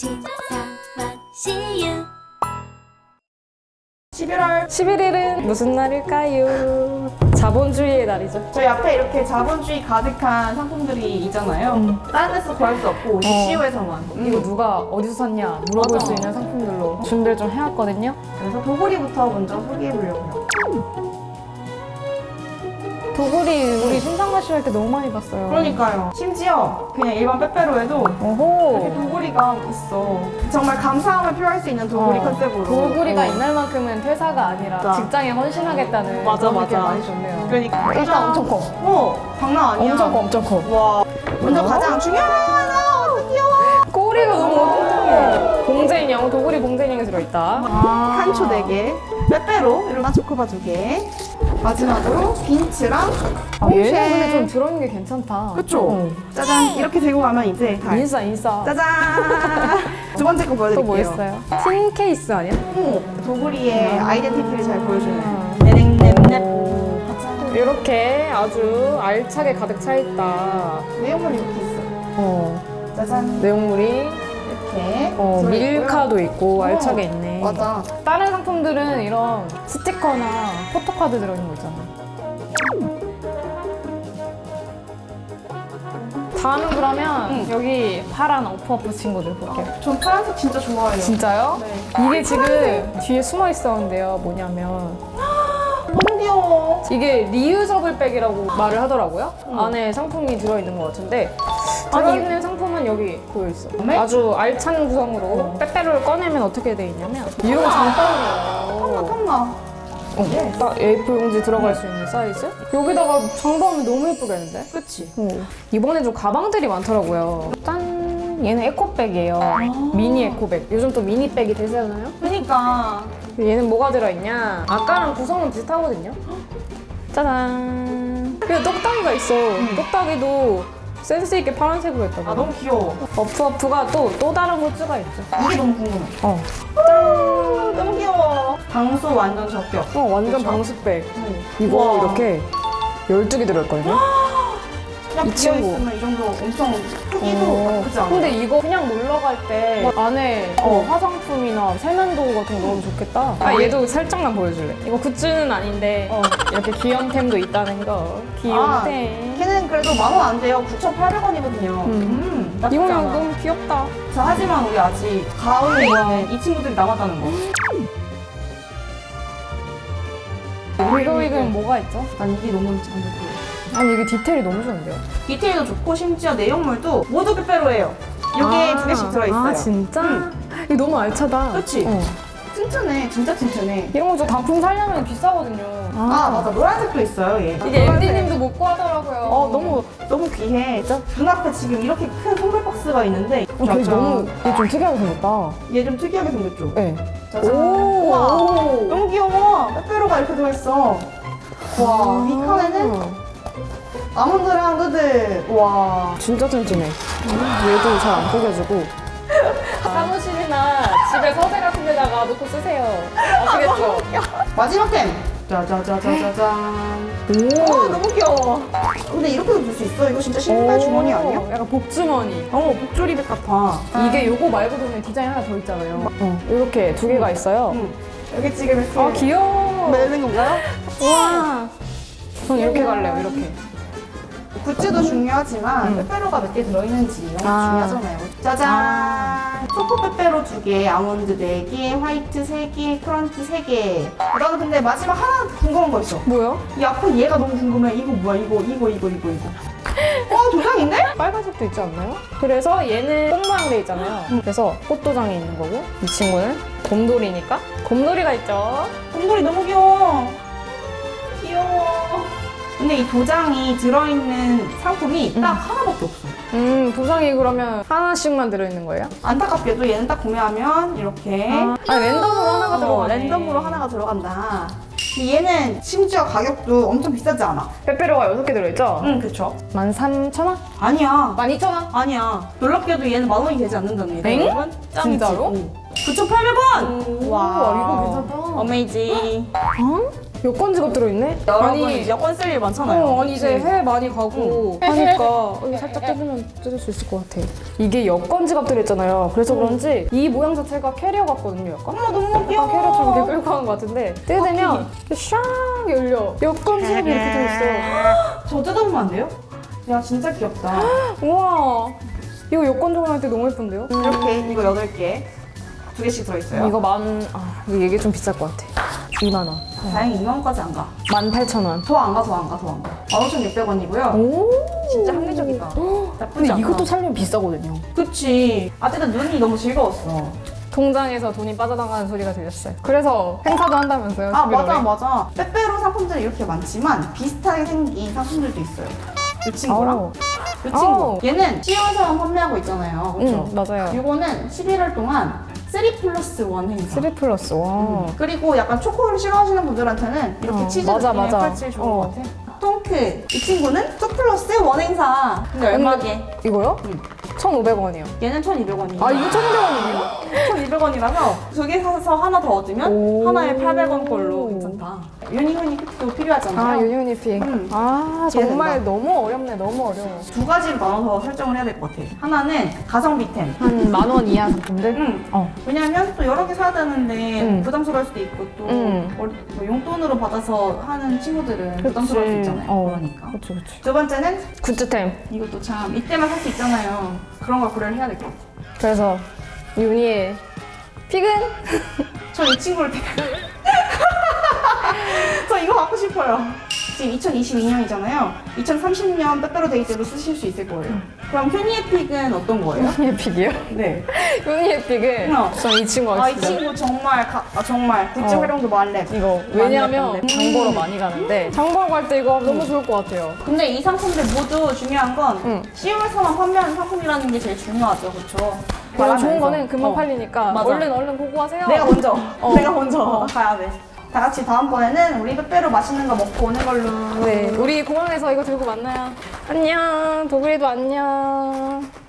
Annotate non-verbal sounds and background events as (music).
치사와 시유 11월 11일은 무슨 날일까요? 자본주의의 날이죠. 저희 앞에 이렇게 자본주의 가득한 상품들이 있잖아요. 다른 데서 구할 수 없고 CU에서만. 이거 누가 어디서 샀냐 물어볼 맞아. 수 있는 상품들로 준비를 좀 해왔거든요. 그래서 도구리부터 먼저 소개해 보려고요. 도구리 우리 신상 가시 할 때 너무 많이 봤어요. 그러니까요. 심지어 그냥 일반 빼빼로에도 이렇게 오호. 도구리가 있어. 정말 감사함을 표할 수 있는 도구리 어, 컨셉으로. 도구리가 어. 이날만큼은 퇴사가 아니라 맞아. 직장에 헌신하겠다는 맞아, 그런 느낌 맞아. 많이 좋네요. 그러니까 일단 엄청 커. 어, 장난 아니야. 엄청 커, 엄청 커. 와. 먼저 가장 중요한 아, 너무 귀여워. 꼬리가 너무 뚱뚱해. 봉제 인형, 도구리 봉제 인형이 들어있다. 아. 칸초 4개, 빼빼로, 이런 초코바 2개. 마지막으로 빈츠랑 아, 얘는 근데 좀 들어있는 게 괜찮다. 그쵸? 어. 짜잔 이렇게 들고 가면 이제 다 인싸, 인싸. 짜잔 (laughs) 두 번째 거또 보여드릴게요 뭐 있어요? 틴 케이스 아니야? 오, 도구리의 아이덴티티를 잘 보여주는 음. 네넥넵넵 이렇게 아주 알차게 가득 차 있다. 내용물이 이렇게 있어 어, 짜잔 내용물이 이렇게 어, 들어있고요. 밀카도 있고 어, 알차게 있네. 맞아 다른 상품들은 이런 스티커나 포토카드 들어있는 거 있잖아. 다음은 그러면 여기 파란 어프어프 친구들 볼게요. 전 파란색 진짜 좋아해요 진짜요? 네. 이게 지금 뒤에 숨어 있었는데요. 뭐냐면 (gasps) 너무 귀여워 이게 리유저블 백이라고 말을 하더라고요. 안에 상품이 들어있는 것 같은데 들어있는 상품은 여기 보여 있어. 네? 아주 알찬 구성으로 빼빼로를 꺼내면 어떻게 돼 있냐면 이런 장바구니예요. 탐나 어, 딱 A4 용지 들어갈 수 있는 사이즈? 여기다가 장바구니 너무 예쁘겠는데? 그치 어. 이번에 좀 가방들이 많더라고요. 짠! 얘는 에코백이에요. 미니 에코백. 요즘 또 미니백이 대세잖아요? 그니까 얘는 뭐가 들어있냐? 아까랑 구성은 비슷하거든요? 짜잔! 그리고 똑딱이가 있어. 똑딱이도 센스 있게 파란색으로 했다고. 아 너무 귀여워 어프어프가 또, 또 다른 굿즈가 있죠. 이게 너무 궁금해 어. 짠 너무 귀여워 방수 완전 적격 어, 완전 그쵸? 방수백. 응. 이거 우와. 이렇게 12개 들어있거든요? 그냥 이 친구. 비어있으면 이 정도 엄청 크기도 어. 나쁘지 않아 근데 이거 그냥 놀러 갈 때 안에 어, 화장품이나 세면도 같은 거 넣으면 좋겠다. 아 얘도 살짝만 보여줄래? 이거 굿즈는 아닌데 어, 이렇게 귀염템도 있다는 거. 귀염템. 그래도 만 원 안 돼요. 9,800원이거든요. 음. 음, 이거는. 너무 귀엽다. 자, 하지만 우리 아직 가을에 있는 이 친구들이 남았다는 거. 이거 이건 뭐가 있죠? 난 이게 너무 잘 좋고. 아니 이게 디테일이 너무 좋은데요? 디테일도 좋고 심지어 내용물도 모두 빼빼로예요. 이게 두 개씩 들어있어요. 아 진짜? 이거 너무 알차다. 그치? 어. 튼튼해. 진짜 튼튼해. 이런 거 저 단품 사려면 비싸거든요. 아, 맞아. 노란색도 있어요, 얘. 이게 MD님도 못 구하더라고요. 어, 너무, 너무 귀해. 진짜 눈앞에 지금 이렇게 큰 선물 박스가 있는데. 어, 되게. 너무 이게 좀 특이하게 생겼다. 얘 좀 특이하게 생겼죠? 네. 짜잔. 오. 우와. 너무 귀여워. 빼빼로가 이렇게 들어있어. 와, 위 칸에는 아몬드랑 누들. 와. 진짜 튼튼해. 얘도 잘안 구겨지고. (laughs) 사무실이나 집에 서재 같은 데다가 놓고 쓰세요. 아시겠죠? 마지막 템. 짜자자자자잔. 오. 어, 너무 귀여워. 근데 이렇게도 볼 수 있어. 이거 진짜 신발 주머니 아니야? 약간 복주머니. 어, 복조리백 같아. 이게 요거 말고도는 디자인 하나 더 있잖아요. 이렇게 두 개가 있어요. 응. 여기 지금 이렇게. 아 귀여워. 매는 건가요? 와. 전 이렇게 갈래요. 이렇게. 굿즈도 중요하지만 음. 빼빼로가 몇 개 들어있는지 이런 거 아. 중요하잖아요. 짜잔! 초코 빼빼로 2개, 아몬드 4개, 화이트 3개, 크런치 3개. 나는 근데 마지막 하나 궁금한 거 있어. 뭐요? 이 앞에 얘가 너무 궁금해. 이거 뭐야? 이거, 이거, 이거, 이거, 이거. 어, 도장인데? 빨간색도 있지 않나요? 그래서 얘는 꽃 모양 돼 있잖아요. 그래서 꽃도장이 있는 거고 이 친구는 곰돌이니까 곰돌이가 있죠. 곰돌이 너무. 귀여워. 근데 이 도장이 들어있는 상품이 딱 하나밖에 없어. 음 도장이 그러면 하나씩만 들어있는 거예요? 안타깝게도 얘는 딱 구매하면 이렇게 아 랜덤으로 하나가 어, 들어가네. 랜덤으로 하나가 들어간다. 얘는 심지어 가격도 엄청 비싸지 않아. 빼빼로가 6개 들어있죠? 응, 그쵸? 13,000원? 아니야. 12,000원? 아니야. 놀랍게도 얘는 만 원이 되지 않는답니다. 엥? 여러분. 짱이지? 진짜로? 응. 9,800원! 와 이거 괜찮다. 어메이징. 어? 여권 지갑 들어있네? 여러분 이제 여권 쓸 일 많잖아요. 어, 아니 이제 해외 많이 가고 하니까 여기 살짝 뜯으면 뜯을 수 있을 것 같아. 이게 여권 지갑 들어있잖아요. 그래서 그런지 이 모양 자체가 캐리어 같거든요. 약간. 어머 너무 귀여워. 캐리어처럼 이렇게 끌고 가는 것 같은데 뜯으면 이렇게 샹 열려. 여권 지갑이 이렇게 들어있어. 저 뜯어보면 안 돼요? 야 진짜 귀엽다. (gasps) 우와. 이거 여권 정리할 때 너무 예쁜데요? 이렇게 이거 8개 두 개씩 들어있어요. 이거 만, 아, 이거 이게 좀 비쌀 것 같아. 2만 원. 다행히 2만원까지 안 가. 18,000원. 더 안 가, 더 안 가, 더 안 가. 15,600원이고요. 오. 진짜 합리적이다. (gasps) 나쁘지 근데 않다. 이것도 살려면 비싸거든요. 그치. 어쨌든 눈이 너무 즐거웠어. 통장에서 돈이 빠져나가는 소리가 들렸어요. 그래서 행사도 한다면서요? 아 11월에? 맞아 맞아. 빼빼로 상품들이 이렇게 많지만 비슷하게 생긴 상품들도 있어요. 이 친구랑 아우. 이 친구. 아우. 얘는 10월에서만 판매하고 있잖아요. 그렇죠? 응, 맞아요. 이거는 11월 동안 3 플러스 1 행사. 3 플러스, 와. 그리고 약간 초코를 싫어하시는 분들한테는 이렇게 어, 치즈 맞아, 느낌의 맞아. 팔찌 좋은 어. 것 같아. Ton크 이 친구는 2 플러스 1 행사. 근데 얼마게? 이거요? 응. 1,500원이요. 얘는 1,200원이에요. 아, 이거 1,500원이에요? 1,200원이라서 두 개 사서 하나 더 얻으면 오. 하나에 800원 걸로 괜찮다. 유니유니 픽도 필요하잖아요. 아, 유니온이픽. 음. 아, 정말. 너무 어렵네, 너무 어려워. 두 가지로 나눠서 설정을 해야 될 것 같아. 하나는 가성비템. 한 만 원 이하 상품들? 응. 어. 왜냐하면 또 여러 개 사야 되는데 응. 부담스러울 수도 있고 또뭐 용돈으로 받아서 하는 친구들은 부담스러울 수 있잖아 요. 어. 그러니까. 그치, 그치. 두 번째는 굿즈템. 이것도 참 이때만 살 수 있잖아요. 그런 걸 고려를 해야 될 것 같아. 그래서 유니의 픽은? (laughs) 저이 친구를 택. (laughs) 저 이거 갖고 싶어요. 지금 2022년이잖아요. 2030년 빼빼로 데이 때로 쓰실 수 있을 거예요. 그럼 휴니의 픽은 어떤 거예요? 유니의 픽이요? 네. (laughs) 유니의 픽은? 어. 전이 친구 아, 이 하겠습니다. 친구 정말, 가, 아, 정말 굿즈 어. 활용도 말렙. 이거 많이 왜냐면 했던데. 장 보러 많이 가는데 장 보러 갈 때 이거 너무 좋을 것 같아요. 근데 이 상품들 모두 중요한 건 응. 10월서만 판매하는 상품이라는 게 제일 중요하죠, 그렇죠? 그리고 좋은 거는 금방 팔리니까 맞아. 얼른 얼른 보고 하세요. 내가 먼저, 어. 내가 먼저 어. 가야 돼. 다 같이 다음번에는 우리 빼빼로 맛있는 거 먹고 오는 걸로. 네, 우리 공항에서 이거 들고 만나요. 안녕, 도그리도 안녕.